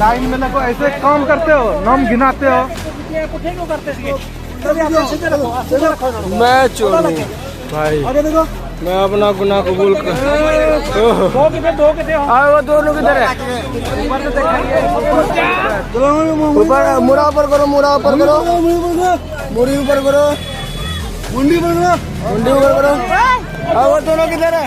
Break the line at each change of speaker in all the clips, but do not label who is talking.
Line में लगो ऐसे काम करते हो नाम गिनाते हो।
मैं चोर हूँ। भाई मैं अपना गुनाह कबूल कर हाँ वो दोनों किधर है? ऊपर मुड़ा ऊपर करो मुड़ा ऊपर करो। मुड़ी ऊपर करो। मुंडी ऊपर करो। मुंडी ऊपर करो। वो दोनों किधर है?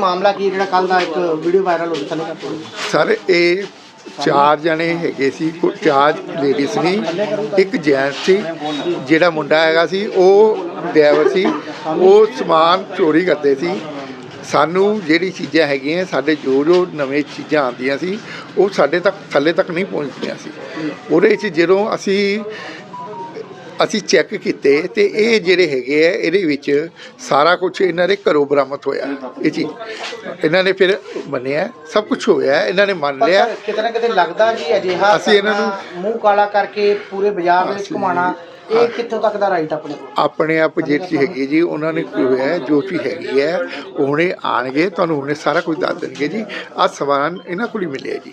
ਮਾਮਲਾ ਕੀ ਜਿਹੜਾ ਕੱਲ ਦਾ ਇੱਕ ਵੀਡੀਓ ਵਾਇਰਲ ਹੋ ਰਿਹਾ ਥੱਲੇ
ਸਰ, ਇਹ ਚਾਰ ਜਣੇ ਹੈਗੇ ਸੀ, ਕੋ- ਚਾਰ ਲੇਡੀਜ਼ ਨੇ ਇੱਕ ਜੈਂਟ ਸੀ, ਜਿਹੜਾ ਮੁੰਡਾ ਹੈਗਾ ਸੀ, ਉਹ ਡਰਾਈਵਰ ਸੀ। ਉਹ ਸਮਾਨ ਚੋਰੀ ਕਰਦੇ ਸੀ। ਸਾਨੂੰ ਜਿਹੜੀ ਚੀਜ਼ਾਂ ਹੈਗੀਆਂ, ਸਾਡੇ ਜੋ ਜੋ ਨਵੇਂ ਚੀਜ਼ਾਂ ਆਉਂਦੀਆਂ ਸੀ, ਉਹ ਸਾਡੇ ਤੱਕ ਥੱਲੇ ਤੱਕ ਨਹੀਂ ਪਹੁੰਚਦੀਆਂ ਸੀ। ਉਹਦੇ 'ਚ ਜਦੋਂ ਅਸੀਂ ਅਸੀਂ ਚੈੱਕ ਕੀਤੇ ਤੇ ਇਹ ਜਿਹੜੇ ਹੈਗੇ ਆ ਇਹਦੇ ਵਿੱਚ ਸਾਰਾ ਕੁਝ ਇਹਨਾਂ ਦੇ ਘਰੋਂ ਬਰਾਮਦ ਹੋਇਆ। ਇਹ ਚੀਜ਼ ਇਹਨਾਂ ਨੇ ਫਿਰ ਮੰਨਿਆ ਸਭ ਕੁਝ ਹੋਇਆ ਇਹਨਾਂ ਨੇ ਮੰਨ ਲਿਆ।
ਪਰ ਕਿਤੇ ਲੱਗਦਾ ਜੀ ਅਜਿਹਾ
ਅਸੀਂ ਇਹਨਾਂ ਨੂੰ-
ਮੂੰਹ ਕਾਲਾ ਕਰਕੇ ਪੂਰੇ ਬਾਜ਼ਾਰ ਦੇ ਵਿੱਚ ਘੁਮਾਣਾ ਇਹ ਕਿੱਥੋਂ ਤੱਕ ਦਾ ਰਾਈਟ ਆਪਣੇ ਕੋਲ?
ਆਪਣੇ ਆਪ ਜਿਹੜੀ ਹੈਗੀ ਜੀ ਉਹਨਾਂ ਨੇ ਕੀ ਹੋਇਆ ਜੋ ਚੀਜ਼ ਹੈਗੀ ਹੈ ਉਹ ਹੁਣੇ ਆਣਗੇ ਤੁਹਾਨੂੰ ਹੁਣੇ ਸਾਰਾ ਕੁਝ ਦੱਸ ਦੇਣਗੇ ਜੀ। ਆ ਸਮਾਨ ਇਹਨਾਂ ਕੋਲ ਹੀ ਮਿਲਿਆ ਜੀ।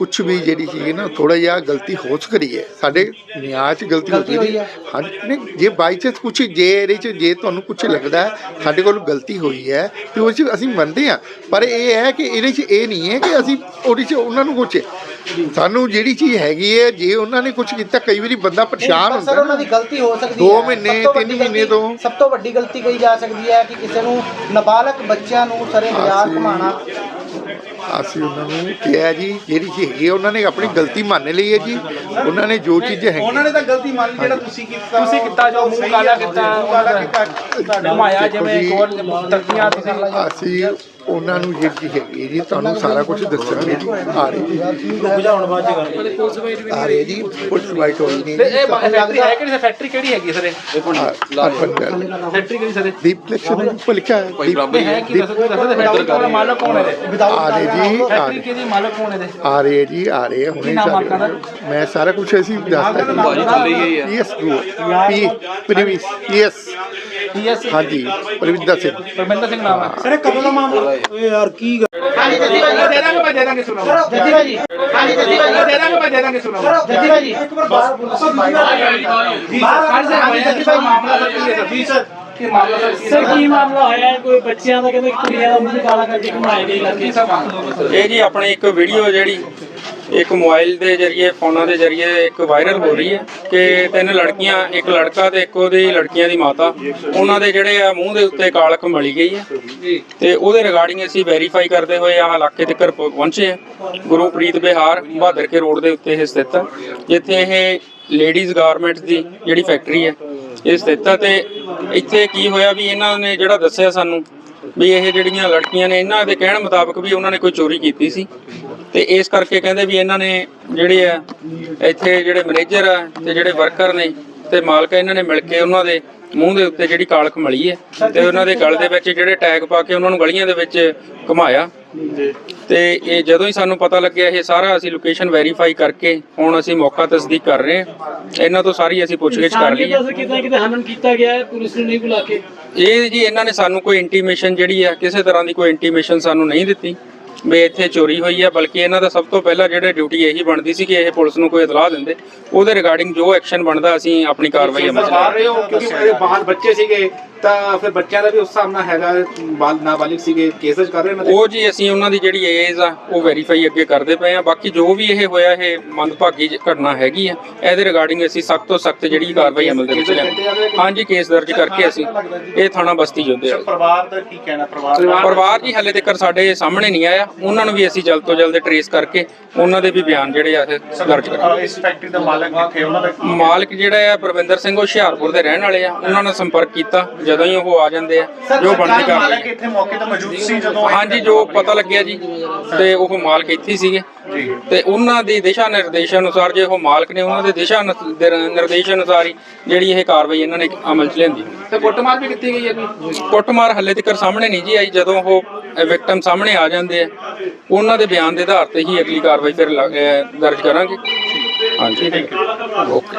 ਕੁਝ ਵੀ ਜਿਹੜੀ ਚੀਜ਼ ਹੈ ਨਾ ਥੋੜਾ ਜਿਹਾ ਗਲਤੀ ਹੋ ਸਕਦੀ ਹੈ। ਸਾਡੇ ਨਿਆਂ ਚ ਗਲਤੀ ਹੋ
ਹੋਈ ਹੈ।
ਹਾਂ ਨਹੀਂ ਜੇ ਬਾਈ ਚਾਂਸ ਕੁਝ ਜੇ ਇਹਦੇ ਚ ਜੇ ਤੁਹਾਨੂੰ ਕੁਝ ਲੱਗਦਾ ਹੈ, ਸਾਡੇ ਕੋਲ ਗਲਤੀ ਹੋਈ ਹੈ ਤੇ ਉਹ ਚ ਅਸੀਂ ਮੰਨਦੇ ਹਾਂ। ਪਰ ਇਹ ਹੈ ਕਿ ਇਹਦੇ ਚ ਇਹ ਨਹੀਂ ਹੈ ਕਿ ਅਸੀਂ ਉਹਦੇ ਚ ਉਹਨਾਂ ਨੂੰ ਕੁਝ ਸਾਨੂੰ ਜਿਹੜੀ ਚੀਜ਼ ਹੈਗੀ ਹੈ ਜੇ ਉਹਨਾਂ ਨੇ ਕੁਝ ਕੀਤਾ ਕਈ ਵਾਰੀ ਬੰਦਾ ਪਰੇਸ਼ਾਨ
ਪਰ ਸਰ
ਹੁੰਦਾ
ਉਹਨਾਂ ਦੀ ਗਲਤੀ ਹੋ ਸਕਦੀ ਹੈ।
ਮਹੀਨੇ,
ਸਭ ਤੋਂ
ਤਿੰਨ
ਵੱਡੀ
ਮਹੀਨੇ
ਗਲਤੀ-
ਤੋਂ।
ਸਭ ਤੋਂ ਵੱਡੀ ਗਲਤੀ ਕਹੀ ਜਾ ਸਕਦੀ ਹੈ ਕਿ ਕਿਸੇ ਨੂੰ ਨਾਬਾਲਗ ਬੱਚਿਆਂ ਨੂੰ ਸਾਰੇ ਬਾਜ਼ਾਰ ਘੁਮਾਣਾ
ਅਸੀਂ ਉਹਨਾਂ ਨੂੰ ਕਿਹਾ ਜੀ ਜਿਹੜੀ ਚੀਜ਼ ਹੈਗੀ ਹੈ, ਉਹਨਾਂ ਨੇ ਆਪਣੀ ਗਲਤੀ ਮੰਨ ਲਈ ਹੈ ਜੀ। ਉਹਨਾਂ ਨੇ ਜੋ ਚੀਜ਼ ਹੈਗੀ
ਉਹਨਾਂ ਨੇ ਤਾਂ ਗਲਤੀ ਮੰਨ ਲਈ ਜਿਹੜਾ ਤੁਸੀਂ ਕੀਤਾ
ਤੁਸੀਂ ਕੀਤਾ ਜੋ ਮੂੰਹ ਕਾਲਾ ਕੀਤਾ
ਕਾਲਾ ਕੀਤਾ।
ਘੁਮਾਇਆ ਜਿਵੇਂ ਗੋਲ ਤੱਕੀਆਂ ਤੁਸੀਂ
ਅਸੀਂ ਉਹਨਾਂ ਨੂੰ ਜਿਹੜੀ ਹੈਗੀ ਹੈ ਜੀ ਤੁਹਾਨੂੰ ਸਾਰਾ ਕੁਝ ਦੱਸਣਗੇ ਜੀ। ਆ ਰਹੇ ਜੀ। ਆ ਰਹੇ ਜੀ। ਪੁਲਿਸ ਵਾਈਟ ਹੋਈ ਨਹੀਂ
ਤੇ ਇਹ ਫੈਕਟਰੀ ਹੈ ਕਿਹੜੀ? ਫੈਕਟਰੀ ਕਿਹੜੀ ਹੈਗੀ ਸਰ? ਇਹ ਫੈਕਟਰੀ ਕਿਹੜੀ ਸਰ?
ਦੀਪ ਕਲੈਕਸ਼ਨ ਉੱਪਰ ਲਿਖਿਆ ਹੈ। ਦੀਪ
ਹੈ ਕੀ ਦੱਸੋ ਦੱਸੋ ਫੈਕਟਰੀ ਦਾ ਮਾਲਕ ਕੌਣ ਹੈ?
ਆ ਰਹੇ ਜੀ
ਫੈਕਟਰੀ ਕਿਹਦੀ ਮਾਲਕ ਕੌਣ ਹੈ?
ਆ ਰਹੇ ਜੀ ਆ ਰਹੇ ਆ, ਹੁਣੇ ਸਾਰੇ? ਮੈਂ ਸਾਰਾ ਕੁਝ ਅਸੀਂ ਦੱਸਦਾ
ਹੀ। ਹੈ
yes P previous yes
TS
ਹਾਂਜੀ ਪ੍ਰਵਿੰਦਰ ਸਿੰਘ।
ਪਰਮਿੰਦਰ ਸਿੰਘ ਨਾਮ ਹੈ।
ਸਰ ਕਦੋਂ ਦਾ ਮਾਮਲਾ? ਯਾਰ ਕੀ
ਹਾਂਜੀ ਜੱਜੀ ਭਾਈ
ਦੇ ਦਾਂਗੇ ਭਾਈ ਦੇ ਦਾਂਗੇ ਸੁਣੋ
ਜੱਜੀ ਭਾਈ ਹਾਂਜੀ ਜੱਜੀ ਭਾਈ
ਦੇ ਦਾਂਗੇ ਭਾਈ ਦੇ ਦਾਂਗੇ ਸੁਣੋ
ਜੱਜੀ ਭਾਈ
ਇੱਕ ਵਾਰ ਬਾਹਰ
ਜੀ। ਸਰ ਹਾਂਜੀ ਜੱਜੀ ਭਾਈ ਮਾਮਲਾ ਸਰ ਕੀ ਹੈ? ਜੀ ਸਰ ਸਰ? ਕੀ
ਸਰ ਕੀ ਮਾਮਲਾ ਹੋਇਆ? ਹੈ? ਕੋਈ ਬੱਚਿਆਂ ਦਾ ਕਹਿੰਦੇ ਕੁੜੀਆਂ ਦਾ ਮੂੰਹ ਕਾਲਾ ਕਰਕੇ ਘੁਮਾਏ ਗਏ ਲੱਗੇ
ਇਹ ਜੀ ਆਪਣੇ ਇੱਕ ਵੀਡੀਓ ਜਿਹੜੀ ਇੱਕ ਮੋਬਾਈਲ ਦੇ ਜ਼ਰੀਏ ਫੋਨਾਂ ਦੇ ਜ਼ਰੀਏ ਇੱਕ ਵਾਇਰਲ ਹੋ ਰਹੀ ਹੈ ਕਿ ਤਿੰਨ ਲੜਕੀਆਂ ਇੱਕ ਲੜਕਾ ਤੇ ਇੱਕ ਉਹਦੀ ਲੜਕੀਆਂ ਦੀ ਮਾਤਾ। ਉਹਨਾਂ ਦੇ ਜਿਹੜੇ ਆ ਮੂੰਹ ਦੇ ਉੱਤੇ ਕਾਲਕ ਮਲੀ ਗਈ ਹੈ। ਤੇ ਉਹਦੇ ਰਿਗਾਰਡਿੰਗ ਅਸੀਂ ਵੈਰੀਫਾਈ ਕਰਦੇ ਹੋਏ ਆ ਇਲਾਕੇ ਤੱਕ ਪਹੁੰਚੇ ਆ ਗੁਰੂਪ੍ਰੀਤ ਬਿਹਾਰ ਬਹਾਦਰ ਕੇ ਰੋਡ ਦੇ ਉੱਤੇ ਇਹ ਸਥਿਤ ਹੈ। ਜਿੱਥੇ ਇਹ ਲੇਡੀਜ਼ ਗਾਰਮੈਂਟਸ ਦੀ ਜਿਹੜੀ ਫੈਕਟਰੀ ਹੈ ਇਹ ਸਥਿਤ ਹੈ ਤੇ ਇੱਥੇ ਕੀ ਹੋਇਆ ਵੀ ਇਹਨਾਂ ਨੇ ਜਿਹੜਾ ਦੱਸਿਆ ਸਾਨੂੰ ਵੀ ਇਹ ਜਿਹੜੀਆਂ ਲੜਕੀਆਂ ਨੇ ਇਹਨਾਂ ਦੇ ਕਹਿਣ ਮੁਤਾਬਕ ਵੀ ਉਹਨਾਂ ਨੇ ਕੋਈ ਚੋਰੀ ਕੀਤੀ ਸੀ। ਤੇ ਇਸ ਕਰਕੇ ਕਹਿੰਦੇ ਵੀ ਇਹਨਾਂ ਨੇ ਜਿਹੜੇ ਆ ਇੱਥੇ ਜਿਹੜੇ ਮੈਨੇਜਰ ਆ ਤੇ ਜਿਹੜੇ ਵਰਕਰ ਨੇ ਤੇ ਮਾਲਕ ਇਹਨਾਂ ਨੇ ਮਿਲ ਕੇ ਉਹਨਾਂ ਦੇ ਮੂੰਹ ਦੇ ਉੱਤੇ ਜਿਹੜੀ ਕਾਲਖ ਮਲੀ ਹੈ ਤੇ ਉਹਨਾਂ ਦੇ ਗਲ ਦੇ ਵਿੱਚ ਜਿਹੜੇ ਟੈਗ ਪਾ ਕੇ ਉਹਨਾਂ ਨੂੰ ਗਲੀਆਂ ਦੇ ਵਿੱਚ ਘੁਮਾਇਆ। ਤੇ ਇਹ ਜਦੋਂ ਹੀ ਸਾਨੂੰ ਪਤਾ ਲੱਗਿਆ ਇਹ ਸਾਰਾ ਅਸੀਂ ਲੋਕੇਸ਼ਨ ਵੈਰੀਫਾਈ ਕਰਕੇ ਹੁਣ ਅਸੀਂ ਮੌਕਾ ਤਸਦੀਕ ਕਰ ਰਹੇ ਹਾਂ। ਇਹਨਾਂ ਤੋਂ ਸਾਰੀ ਅਸੀਂ ਪੁੱਛਗਿੱਛ ਕਰ ਲਈ। ਹੈ
ਕਿਤੇ ਕਿਤੇ ਹਨਨ ਕੀਤਾ ਗਿਆ ਹੈ ਪੁਲਿਸ ਨੂੰ ਨਹੀਂ ਬੁਲਾ ਕੇ।
ਇਹ ਜੀ ਇਹਨਾਂ ਨੇ ਸਾਨੂੰ ਕੋਈ ਇੰਟੀਮੇਸ਼ਨ ਜਿਹੜੀ ਆ ਕਿਸੇ ਤਰ੍ਹਾਂ ਦੀ ਕੋਈ ਇੰਟੀਮੇਸ਼ਨ ਸਾਨੂੰ ਨਹੀਂ ਦਿੱਤੀ। ਵੀ ਇੱਥੇ ਚੋਰੀ ਹੋਈ ਹੈ ਬਲਕਿ ਇਹਨਾਂ ਦਾ ਸਭ ਤੋਂ ਪਹਿਲਾਂ ਜਿਹੜੇ ਡਿਊਟੀ ਇਹੀ ਬਣਦੀ ਸੀ ਕਿ ਇਹ ਪੁਲਿਸ ਨੂੰ ਕੋਈ ਇਤਲਾਹ ਦਿੰਦੇ। ਉਹਦੇ ਰਿਗਾਰਡਿੰਗ ਜੋ ਐਕਸ਼ਨ ਬਣਦਾ ਅਸੀਂ ਆਪਣੀ ਕਾਰਵਾਈ ਅਮਲ ਚ
ਮਾਰ ਰਹੇ ਹੋ? ਕਿਉਂਕਿ ਇਹ ਬਾਲ ਬੱਚੇ ਸੀਗੇ। ਤਾਂ ਫਿਰ ਬੱਚਿਆਂ ਦਾ ਵੀ ਉਸ ਹਿਸਾਬ ਨਾਲ ਹੈਗਾ ਬਾਲ ਨਾਬਾਲਿਗ ਸੀਗੇ ਕੇਸਸ ਕਰ ਰਹੇ ਨੇ
ਉਹ ਜੀ ਅਸੀਂ ਉਹਨਾਂ ਦੀ ਜਿਹੜੀ ਏਜ ਆ ਉਹ ਵੈਰੀਫਾਈ ਅੱਗੇ ਕਰਦੇ ਪਏ ਆ। ਬਾਕੀ ਜੋ ਵੀ ਇਹ ਹੋਇਆ ਇਹ ਮੰਦਭਾਗੀ ਘਟਨਾ ਹੈਗੀ ਆ। ਇਹਦੇ ਰਿਗਾਰਡਿੰਗ ਅਸੀਂ ਸਖਤ ਤੋਂ ਸਖਤ ਜਿਹੜੀ ਕਾਰਵਾਈ ਅਮਲ ਦੇ ਵਿੱਚ ਲਿਆਵਾਂਗੇ ਹਾਂਜੀ ਕੇਸ ਦਰਜ ਕਰਕੇ ਅਸੀਂ ਇਹ ਥਾਣਾ ਬਸਤੀ ਜੋਧੇ ਵਾਲੇ।
ਪਰਿਵਾਰ ਦਾ ਕੀ ਕਹਿਣਾ? ਪਰਿਵਾਰ
ਪਰਿਵਾਰ ਜੀ ਹਲੇ ਤੱਕ ਸਾਡੇ ਸਾਹਮਣੇ ਨਹੀਂ ਆਇਆ। ਉਹਨਾਂ ਨੂੰ ਵੀ ਅਸੀਂ ਜਲਦ ਤੋਂ ਜਲਦ ਟਰੇਸ ਕਰਕੇ ਉਹਨਾਂ ਦੇ ਵੀ ਬਿਆਨ ਜਿਹੜੇ ਆ ਇਹ ਦਰਜ ਕਰਾਂਗੇ।
ਇਸ ਫੈਕਟਰੀ ਦਾ ਮਾਲਕ ਕਿੱਥੇ ਉਹਨਾਂ ਦਾ
ਮਾਲਕ ਜਿਹੜਾ ਆ ਪ੍ਰਵਿੰਦਰ ਸਿੰਘ ਉਹ ਹੁਸ਼ਿਆਰਪੁਰ ਦੇ ਰਹਿਣ ਵਾਲੇ ਆ। ਉਹਨਾਂ ਨਾਲ ਸੰਪਰਕ ਕੀਤਾ। ਜਦੋਂ ਹੀ ਉਹ ਆ ਜਾਂਦੇ ਆ ਜੋ ਬਣਦੀ
ਮਾਲਕ ਇੱਥੇ ਮੌਕੇ ਤੇ ਮੌਜੂਦ ਸੀ ਜਦੋਂ
ਹਾਂਜੀ ਜੋ ਪਤਾ ਲੱਗਿਆ ਜੀ ਤੇ ਉਹ ਮਾਲਕ ਇੱਥੇ ਹੀ ਸੀਗੇ। ਤੇ ਉਹਨਾਂ ਦੇ ਦਿਸ਼ਾ ਨਿਰਦੇਸ਼ ਅਨੁਸਾਰ ਜੇ ਉਹ ਮਾਲਕ ਨੇ ਉਹਨਾਂ ਦੇ ਦਿਸ਼ਾ ਨਿਰ- ਦਰ- ਨਿਰਦੇਸ਼ ਅਨੁਸਾਰ ਹੀ ਜਿਹੜੀ ਇਹ ਕਾਰਵਾਈ ਇਹਨਾਂ ਨੇ ਅਮਲ ਚ ਲਿਆਂਦੀ।
ਤੇ ਕੁੱਟਮਾਰ ਵੀ ਕੀਤੀ ਗਈ ਹੈ ਕੋਈ
ਕੁੱਟਮਾਰ ਹੱਲੇ ਤੱਕ ਸਾਹਮਣੇ ਨਹੀਂ ਜੀ ਆਈ ਜਦੋਂ ਉਹ ਵਿਕਟਮ ਸਾਹਮਣੇ ਆ ਜਾਂਦੇ ਆ ਉਹਨਾਂ ਦੇ ਬਿਆਨ ਦੇ ਆਧਾਰ ਤੇ ਹੀ ਅਗਲੀ ਕਾਰਵਾਈ ਫਿਰ ਲ- ਅਹ ਦਰਜ ਕਰਾਂਗੇ। ਹਾਂਜੀ। ਓਕੇ।